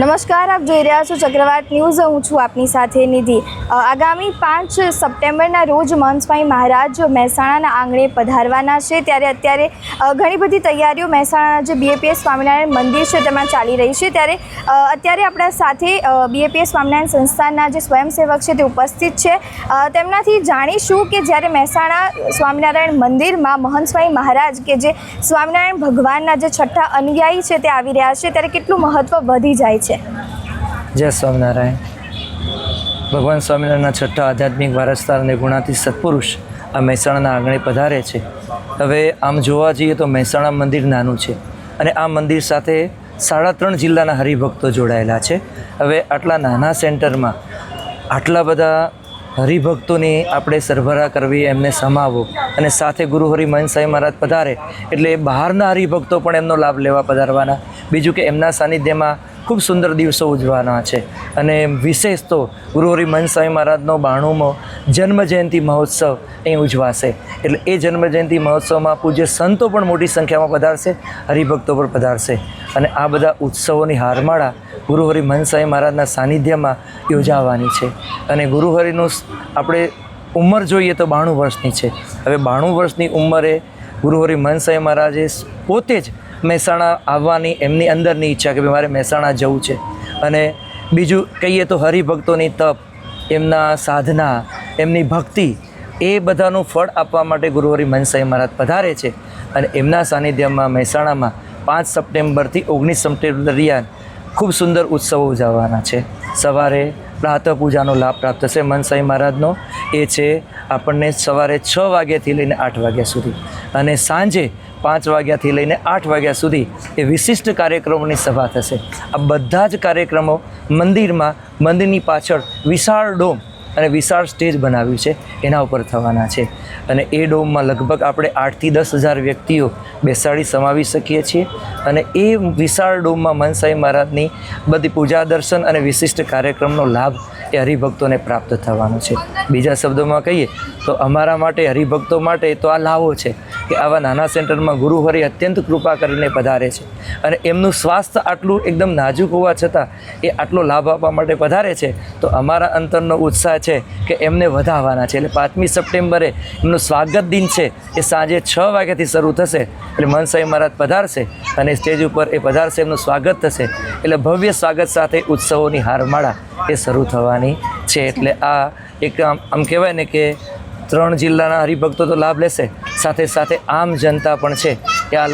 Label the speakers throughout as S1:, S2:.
S1: નમસ્કાર, આપ જોઈ રહ્યા છો ચક્રવાત ન્યૂઝ. હું છું આપની સાથે નિધિ. આગામી પાંચ સપ્ટેમ્બરના રોજ મહંતસ્વામી મહારાજ મહેસાણાના આંગણે પધારવાના છે. ત્યારે અત્યારે ઘણી બધી તૈયારીઓ મહેસાણાના જે બીએપીએસ સ્વામિનારાયણ મંદિર છે તેમાં ચાલી રહી છે. ત્યારે અત્યારે આપણા સાથે બીએપીએસ સ્વામિનારાયણ સંસ્થાના જે સ્વયંસેવક છે તે ઉપસ્થિત છે. તેમનાથી જાણીશું કે જ્યારે મહેસાણા સ્વામિનારાયણ મંદિરમાં મહંત મહારાજ કે જે સ્વામિનારાયણ ભગવાનના જે છઠ્ઠા અનુયાયી છે તે આવી રહ્યા છે, ત્યારે કેટલું મહત્ત્વ વધી જાય છે?
S2: જય સ્વામિનારાયણ. ભગવાન સ્વામિનારાયણના છઠ્ઠા આધ્યાત્મિક વારસદાર અને ગુણાતી સત્પુરુષ આ મહેસાણાના આંગણે પધારે છે. હવે આમ જોવા જઈએ તો મહેસાણા મંદિર નાનું છે અને આ મંદિર સાથે સાડા ત્રણ જિલ્લાના હરિભક્તો જોડાયેલા છે. હવે આટલા નાના સેન્ટરમાં આટલા બધા હરિભક્તોની આપણે સરભરા કરવી, એમને સમાવો અને સાથે ગુરુ હરિ મહંત સાંઈ મહારાજ પધારે એટલે બહારના હરિભક્તો પણ એમનો લાભ લેવા પધારવાના. બીજું કે એમના સાનિધ્યમાં ખૂબ સુંદર દિવસો ઉજવાના છે. અને વિશેષ તો ગુરુહરિ મનસાઈ મહારાજનો બાણુંમો જન્મ જયંતિ મહોત્સવ અહીં ઉજવાશે. એટલે એ જન્મજયંતિ મહોત્સવમાં પૂજ્ય સંતો પણ મોટી સંખ્યામાં પધારશે, હરિભક્તો પણ પધારશે. અને આ બધા ઉત્સવોની હારમાળા ગુરુહરિ મનસાઈ મહારાજના સાનિધ્યમાં યોજાવાની છે. અને ગુરુ હરિનું આપણે ઉંમર જોઈએ તો બાણું વર્ષની છે. હવે બાણું વર્ષની ઉંમરે ગુરુહરિ મનસાઈ મહારાજે પોતે જ મહેસાણા આવવાની એમની અંદરની ઈચ્છા કે મારે મહેસાણા જવું છે. અને બીજું કહીએ તો હરિભક્તોની તપ, એમના સાધના, એમની ભક્તિ, એ બધાનું ફળ આપવા માટે ગુરુહરિ મનસાઈ મહારાજ પધારે છે. અને એમના સાનિધ્યમાં મહેસાણામાં પાંચ સપ્ટેમ્બરથી ઓગણીસ સપ્ટેમ્બર દરમિયાન ખૂબ સુંદર ઉત્સવો ઉજવવાના છે. સવારે પ્રાતઃ પૂજાનો લાભ પ્રાપ્ત થશે મનસાઈ મહારાજનો. એ છે આપણને સવારે છ વાગ્યાથી લઈને આઠ વાગ્યા સુધી. અને સાંજે પાંચ વાગ્યાથી લઈને આઠ વાગ્યા સુધી એ વિશિષ્ટ કાર્યક્રમોની સભા થશે. આ બધા જ કાર્યક્રમો મંદિરમાં, મંદિરની પાછળ વિશાળ ડોમ અને વિશાળ સ્ટેજ બનાવ્યું છે, એના ઉપર થવાના છે. અને એ ડોમમાં લગભગ આપણે આઠથી દસ હજાર વ્યક્તિઓ બેસાડી સમાવી શકીએ છીએ. અને એ વિશાળ ડોમમાં મનસાઈ મહારાજની બધી પૂજા દર્શન અને વિશિષ્ટ કાર્યક્રમનો લાભ એ હરિભક્તોને પ્રાપ્ત થવાનો છે. બીજા શબ્દોમાં કહીએ તો અમારા માટે, હરિભક્તો માટે તો આ લાવો છે કે આવા નાના સેન્ટરમાં ગુરુ હરિ અત્યંત કૃપા કરીને પધારે છે. અને એમનું સ્વાસ્થ્ય આટલું એકદમ નાજુક હોવા છતાં એ આટલો લાભ આપવા માટે પધારે છે, તો અમારા અંતરનો ઉત્સાહ છે કે એમને વધાવવાના છે. એટલે પાંચમી સપ્ટેમ્બરે એમનું સ્વાગત દિન છે. એ સાંજે છ વાગ્યાથી શરૂ થશે. એટલે મનસાઈ મહારાજ પધારશે અને સ્ટેજ ઉપર એ પધારશે, એમનું સ્વાગત થશે. એટલે ભવ્ય સ્વાગત સાથે ઉત્સવોની હારમાળા એ શરૂ થવાની છે. એટલે આ એક આમ આમ કહેવાય ને કે ત્રણ જિલ્લાના હરિભક્તો તો લાભ લેશે. સાથે સાથે આમ જનતા પણ છે એ આ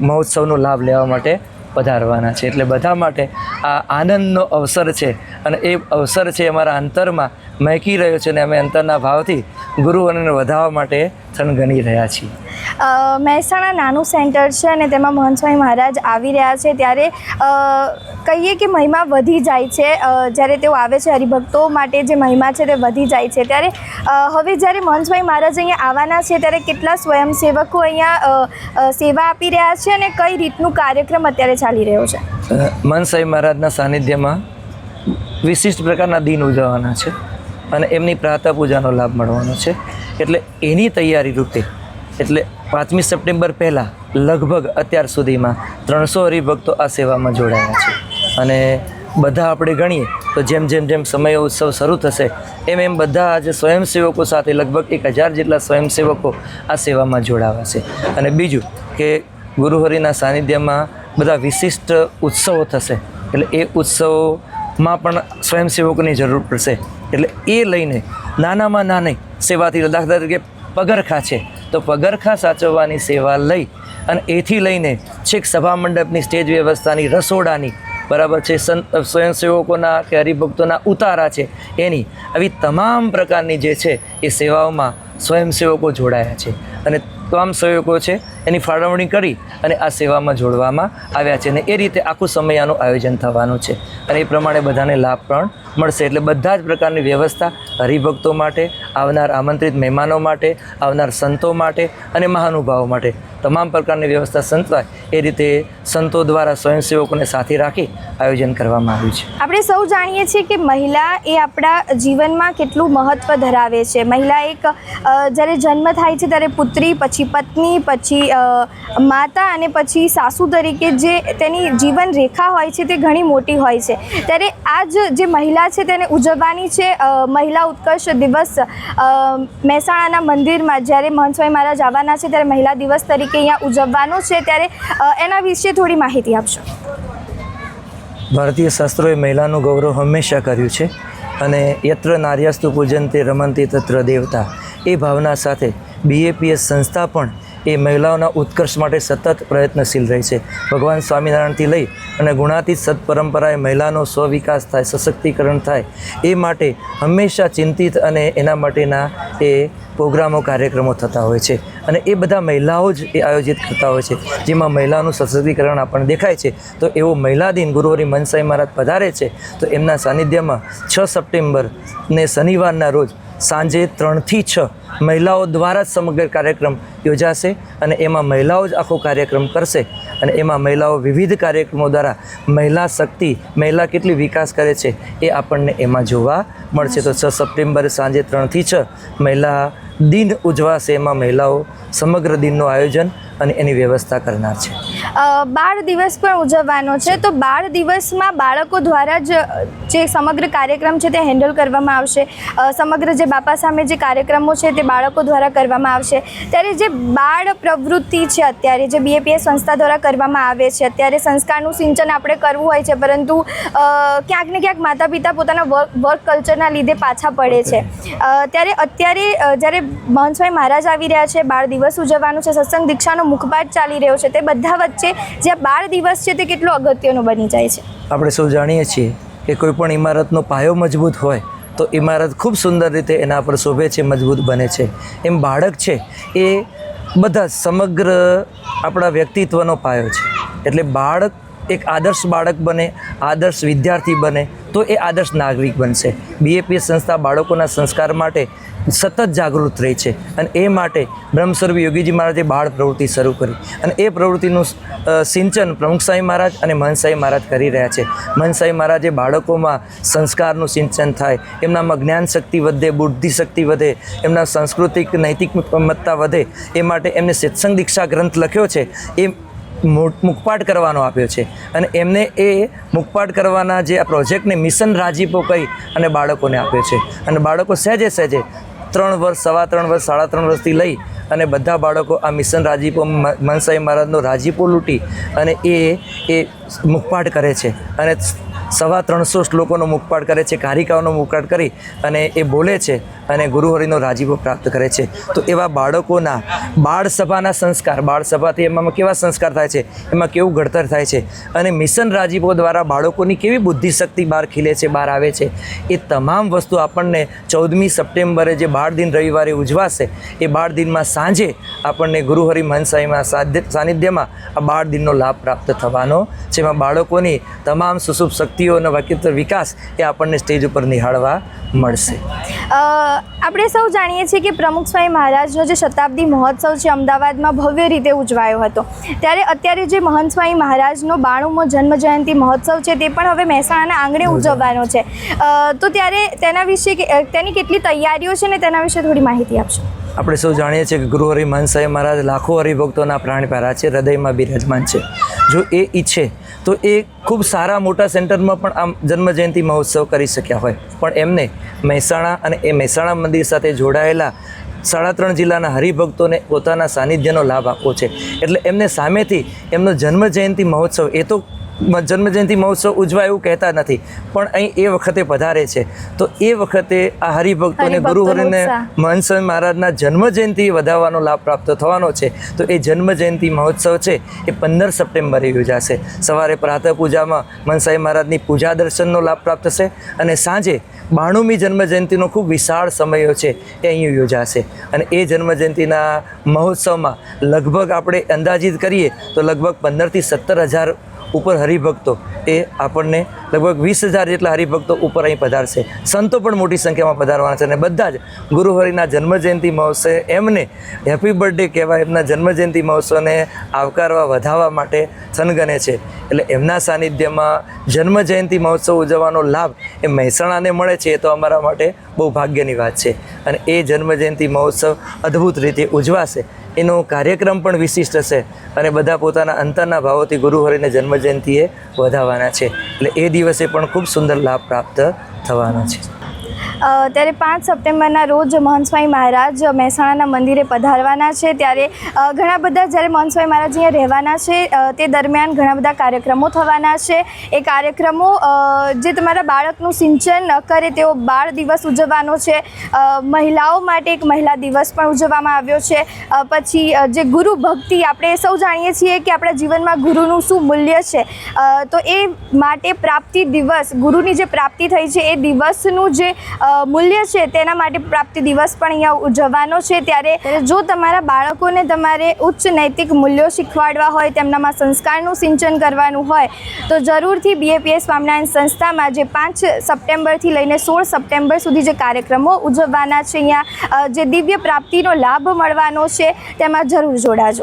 S2: મહોત્સવનો લાભ લેવા માટે પધારવાના છે. એટલે બધા માટે આ આનંદનો અવસર છે. અને એ અવસર છે અમારા અંતરમાં મહેકી રહ્યો છે અને અમે અંતરના ભાવથી ગુરુઓને વધાવવા માટે થનગની રહ્યા છીએ.
S1: મહેસાણા નાનું સેન્ટર છે અને તેમાં મહંતસ્વામી મહારાજ આવી રહ્યા છે ત્યારે કહીએ કે મહિમા વધી જાય છે. જ્યારે તેઓ આવે છે હરિભક્તો માટે જે મહિમા છે તે વધી જાય છે. ત્યારે હવે જ્યારે મહંતસ્વામી મહારાજ અહીંયા આવવાના છે ત્યારે કેટલા સ્વયંસેવકો અહીંયા સેવા આપી રહ્યા છે અને કઈ રીતનું કાર્યક્રમ અત્યારે ચાલી રહ્યો છે?
S2: મહંતસ્વામી મહારાજના સાનિધ્યમાં વિશિષ્ટ પ્રકારના દિન ઉજવવાના છે. અને એમની પ્રાતઃ પૂજાનો લાભ મળવાનો છે. એટલે એની તૈયારી રૂપે એટલે પાંચમી સપ્ટેમ્બર પહેલાં લગભગ અત્યાર સુધીમાં ત્રણસો હરિભક્તો આ સેવામાં જોડાયા છે. અને બધા આપણે ગણીએ તો જેમ જેમ જેમ સમય ઉત્સવ શરૂ થશે, એમ એમ બધા આજે સ્વયંસેવકો સાથે લગભગ એક હજાર જેટલા સ્વયંસેવકો આ સેવામાં જોડાવાશે અને બીજું કે ગુરુહરિના સાનિધ્યમાં બધા વિશિષ્ટ ઉત્સવો થશે, એટલે એ ઉત્સવોમાં પણ સ્વયંસેવકોની જરૂર પડશે. એટલે એ લઈને નાનામાં નાની સેવાથી દાખલા તરીકે પગરખા છે. તો પગરખા સાચવવાની સેવા લઈ અને એથી લઈને છેક સભા મંડપની સ્ટેજ વ્યવસ્થાની રસોડાની, બરાબર છે સંત સ્વયંસેવકોના કે હરિભક્તોના ઉતારા છે, એની આવી તમામ પ્રકારની જે છે એ સેવાઓમાં સ્વયંસેવકો જોડાયા છે. અને તમામ સહયોગો છે. એની ફાળવણી કરી અને આ સેવામાં જોડવામાં આવ્યા છે અને એ રીતે આખું સમયાનું આયોજન થવાનું છે. અને એ પ્રમાણે બધાને લાભ પણ મળશે. એટલે બધા જ પ્રકારની વ્યવસ્થા હરિભક્તો માટે, આવનાર આમંત્રિત મહેમાનો માટે, આવનાર સંતો માટે અને મહાનુભાવો માટે તમામ પ્રકારની વ્યવસ્થા સંતવાય એ રીતે સંતો દ્વારા સ્વયંસેવકોને સાથે રાખી આયોજન કરવામાં આવ્યું છે.
S1: આપણે સૌ જાણીએ છીએ કે મહિલા એ આપણા જીવનમાં કેટલું મહત્ત્વ ધરાવે છે. મહિલા એક જ્યારે જન્મ થાય છે ત્યારે પુત્રી, પછી પછી પત્ની, પછી માતા અને પછી સાસુ તરીકે જે તેની જીવન રેખા હોય છે તે ઘણી મોટી હોય છે. ત્યારે આ જે મહિલા છે તેને ઉજવવાની છે મહિલા ઉત્કર્ષ દિવસ મહેસાણાના મંદિરમાં જ્યારે મહંતભાઈ મહારાજ આવવાના છે ત્યારે મહિલા દિવસ તરીકે અહીંયા ઉજવવાનો છે. ત્યારે એના વિશે થોડી માહિતી આપશો?
S2: ભારતીય શાસ્ત્રોએ મહિલાનું ગૌરવ હંમેશા કર્યું છે અને યત્ર નાર્યાસ્તુ પૂજનતે રમંતી તત્ર દેવતા એ ભાવના સાથે બીએપીએસ સંસ્થા પણ એ મહિલાઓના ઉત્કર્ષ માટે સતત પ્રયત્નશીલ રહી છે. ભગવાન સ્વામિનારાયણથી લઈ અને ગુણાતીત સત્પરંપરાએ મહિલાનો સ્વવિકાસ થાય, સશક્તિકરણ થાય, એ માટે હંમેશા ચિંતિત અને એના માટેના એ પ્રોગ્રામો, કાર્યક્રમો થતા હોય છે. અને એ બધા મહિલાઓ જ એ આયોજિત કરતા હોય છે. જેમાં મહિલાનું સશક્તિકરણ આપણને દેખાય છે, તો એવો મહિલા દિન ગુરુવારી મનસાઈ મહારાજ પધારે છે, તો એમના સાનિધ્યમાં છ સપ્ટેમ્બર ને શનિવારના રોજ સાંજે ત્રણથી છ મહિલાઓ દ્વારા જ સમગ્ર કાર્યક્રમ યોજાશે અને એમાં મહિલાઓ જ આખો કાર્યક્રમ કરશે અને એમાં મહિલાઓ વિવિધ કાર્યક્રમો દ્વારા મહિલા શક્તિ, મહિલા કેટલી વિકાસ કરે છે એ આપણને એમાં જોવા મળશે. તો છ સપ્ટેમ્બરે સાંજે ત્રણથી છ મહિલા દિન ઉજવાશે. એમાં મહિલાઓ સમગ્ર દિનનું આયોજન અને એની વ્યવસ્થા કરનાર છે.
S1: બાળ દિવસ પણ ઉજવવાનો છે. તો બાળ દિવસમાં બાળકો દ્વારા જ જે સમગ્ર કાર્યક્રમ છે તે હેન્ડલ કરવામાં આવશે. સમગ્ર જે બાપા સામે જે કાર્યક્રમો છે તે બાળકો દ્વારા કરવામાં આવશે. ત્યારે જે બાળ પ્રવૃત્તિ છે અત્યારે, જે બીએપીએસ સંસ્થા દ્વારા કરવામાં આવે છે, અત્યારે સંસ્કારનું સિંચન આપણે કરવું હોય છે, પરંતુ ક્યાંક ને ક્યાંક માતા પિતા પોતાના વર્ક વર્ક કલ્ચરના લીધે પાછા પડે છે. ત્યારે અત્યારે જ્યારે મહંસભાઈ મહારાજ આવી રહ્યા છે, બાળ દિવસ ઉજવવાનું છે, સત્સંગ દીક્ષાનો મુખપાઠ ચાલી રહ્યો છે, તે બધા વચ્ચે જે બાળ દિવસ છે તે કેટલો અગત્યનો બની જાય છે?
S2: આપણે સૌ જાણીએ છીએ કે કોઈ પણ ઇમારતનો પાયો મજબૂત હોય, તો ઇમારત ખૂબ સુંદર રીતે એના પર શોભે છે, મજબૂત બને છે. એમ બાળક છે, એ બધા સમગ્ર આપણા વ્યક્તિત્વનો પાયો છે. એટલે બાળક એક આદર્શ બાળક બને, આદર્શ વિદ્યાર્થી બને, તો એ આદર્શ નાગરિક બનશે. બીએપીએસ સંસ્થા બાળકોના સંસ્કાર માટે સતત જાગૃત રહી છે. અને એ માટે બ્રહ્મસ્વરૂપ યોગીજી મહારાજે બાળ પ્રવૃત્તિ શરૂ કરી. અને એ પ્રવૃત્તિનું સિંચન પ્રમુખ મહારાજ અને મહંસાઈ મહારાજ કરી રહ્યા છે. મહંસાઈ મહારાજે બાળકોમાં સંસ્કારનું સિંચન થાય, એમનામાં જ્ઞાન શક્તિ વધે, બુદ્ધિ શક્તિ વધે, એમના સાંસ્કૃતિક નૈતિક મત્તા વધે, એ માટે એમને સત્સંગ દીક્ષા ગ્રંથ લખ્યો છે, એ મુખપાઠ કરવાનો આપ્યો છે. અને એમને એ મુખપાઠ કરવાના જે આ પ્રોજેક્ટને મિશન રાજીપો કહી અને બાળકોને આપ્યો છે. અને બાળકો સહેજે સહેજે ત્રણ વર્ષ, સવા ત્રણ વર્ષ, સાડા ત્રણ વર્ષથી લઈ અને બધા બાળકો આ મિશન રાજીપો મનસાઈ મહારાજનો રાજીપો લૂંટી અને એ એ મુખપાઠ કરે છે. અને સવા ત્રણસો શ્લોકોનો મુખપાઠ કરે છે, કારિકાઓનો મુખપાઠ કરી અને એ બોલે છે અને ગુરુહરિનો રાજીવો પ્રાપ્ત કરે છે. તો એવા બાળકોના બાળ સભાના સંસ્કાર બાળ સભાથી એમાં કેવા સંસ્કાર થાય છે? એમાં કેવું ઘડતર થાય છે? અને મિશન રાજીપો દ્વારા બાળકોની કેવી બુદ્ધિ શક્તિ બહાર ખીલે છે, બહાર આવે છે? એ તમામ વસ્તુ આપણને ચૌદમી સપ્ટેમ્બરે જે બાળ દિન રવિવારે ઉજવાશે, એ બાળ દિનમાં સાંજે આપણને ગુરુહરિ મહંસાઈમાં સાધ્ય સાનિધ્યમાં આ બાળ દિનનો લાભ પ્રાપ્ત થવાનો એમાં બાળકોની તમામ સુસુપ શક્તિઓ અને વિકાસ એ આપણને સ્ટેજ ઉપર નિહાળવા મળશે.
S1: આપણે સૌ જાણીએ છીએ કે પ્રમુખ સ્વામી મહારાજનો જે શતાબ્દી મહોત્સવ છે અમદાવાદમાં ભવ્ય રીતે ઉજવાયો હતો. ત્યારે અત્યારે જે મહંત સ્વામી મહારાજનો બાણુમો જન્મ જયંતિ મહોત્સવ છે તે પણ હવે મહેસાણાના આંગણે ઉજવવાનો છે. તો ત્યારે તેના વિશે તેની કેટલી તૈયારીઓ છે ને તેના વિશે થોડી માહિતી આપશો?
S2: આપણે સૌ જાણીએ છીએ કે ગુરુહરિ મહંસાઈ મહારાજ લાખો હરિભક્તોના પ્રાણ પ્યારા છે, હૃદયમાં બિરાજમાન છે. જો એ ઈચ્છે, તો એ ખૂબ સારા મોટા સેન્ટરમાં પણ આમ જન્મજયંતિ મહોત્સવ કરી શક્યા હોય. પણ એમને મહેસાણા અને એ મહેસાણા મંદિર સાથે જોડાયેલા સાડા ત્રણ જિલ્લાના હરિભક્તોને પોતાના સાનિધ્યનો લાભ આપવો છે. એટલે એમને સામેથી એમનો જન્મજયંતિ મહોત્સવ, એ તો જન્મજયંતિ મહોત્સવ ઉજવાય એવું કહેતા નથી પણ અહીં એ વખતે પધારે છે. તો એ વખતે આ હરિભક્તોને ગુરુહરિને
S1: ઉત્સાહ.
S2: મહારાજના જન્મજયંતિ વધાવવાનો લાભ પ્રાપ્ત થવાનો છે. તો એ જન્મજયંતિ મહોત્સવ છે એ પંદર સપ્ટેમ્બરે યોજાશે. સવારે પ્રાતઃ પૂજામાં મનસાઈ મહારાજની પૂજા દર્શનનો લાભ પ્રાપ્ત થશે અને સાંજે બાણુમી જન્મજયંતિનો ખૂબ વિશાળ સમયો છે એ અહીં યોજાશે. અને એ જન્મજયંતિના મહોત્સવમાં લગભગ આપણે અંદાજિત કરીએ તો લગભગ પંદરથી સત્તર હજાર ઉપર હરિભક્તો એ આપણને લગભગ વીસ હજાર જેટલા હરિભક્તો ઉપર અહીં પધારશે. સંતો પણ મોટી સંખ્યામાં પધારવાના છે અને બધા જ ગુરુહરિના જન્મજયંતિ મહોત્સવ એમને હેપી બર્થડે કહેવાય. એમના જન્મજયંતિ મહોત્સવને આવકારવા, વધાવવા માટે સનગને છે. એટલે એમના સાનિધ્યમાં જન્મજયંતિ મહોત્સવ ઉજવવાનો લાભ એ મહેસાણાને મળે છે. એ તો અમારા માટે બહુ ભાગ્યની વાત છે. અને એ જન્મજયંતિ મહોત્સવ અદ્ભુત રીતે ઉજવાશે. એનો કાર્યક્રમ પણ વિશિષ્ટ હશે અને બધા પોતાના અંતરના ભાવોથી ગુરુહરિને જન્મજયંતિએ વધાવવાના છે. એટલે એ દિવસે પણ ખૂબ સુંદર લાભ પ્રાપ્ત થવાનો છે.
S1: ત્યારે પાંચ સપ્ટેમ્બરના રોજ મહંસભાઈ મહારાજ મહેસાણાના મંદિરે પધારવાના છે. ત્યારે ઘણા બધા જ્યારે મહંસભાઈ મહારાજ અહીંયા રહેવાના છે તે દરમિયાન ઘણા બધા કાર્યક્રમો થવાના છે. એ કાર્યક્રમો જે તમારા બાળકનું સિંચન કરે તેવો બાળ દિવસ ઉજવવાનો છે. મહિલાઓ માટે એક મહિલા દિવસ પણ ઉજવવામાં આવ્યો છે. પછી જે ગુરુ ભક્તિ આપણે સૌ જાણીએ છીએ કે આપણા જીવનમાં ગુરુનું શું મૂલ્ય છે. તો એ માટે પ્રાપ્તિ દિવસ, ગુરુની જે પ્રાપ્તિ થઈ છે, એ દિવસનું જે મૂલ્ય છે તેના માટે પ્રાપ્તિ દિવસ પણ અહીંયા ઉજવવાનો છે. ત્યારે જો તમારા બાળકોને તમારે ઉચ્ચ નૈતિક મૂલ્યો શીખવાડવા હોય, તેમનામાં સંસ્કારનું સિંચન કરવાનું હોય, તો જરૂરથી બીએપીએસ સ્વામિનારાયણ સંસ્થામાં જે પાંચ સપ્ટેમ્બરથી લઈને સોળ સપ્ટેમ્બર સુધી જે કાર્યક્રમો ઉજવવાના છે, અહીંયા જે દિવ્ય પ્રાપ્તિનો લાભ મળવાનો છે, તેમાં જરૂર જોડાજો.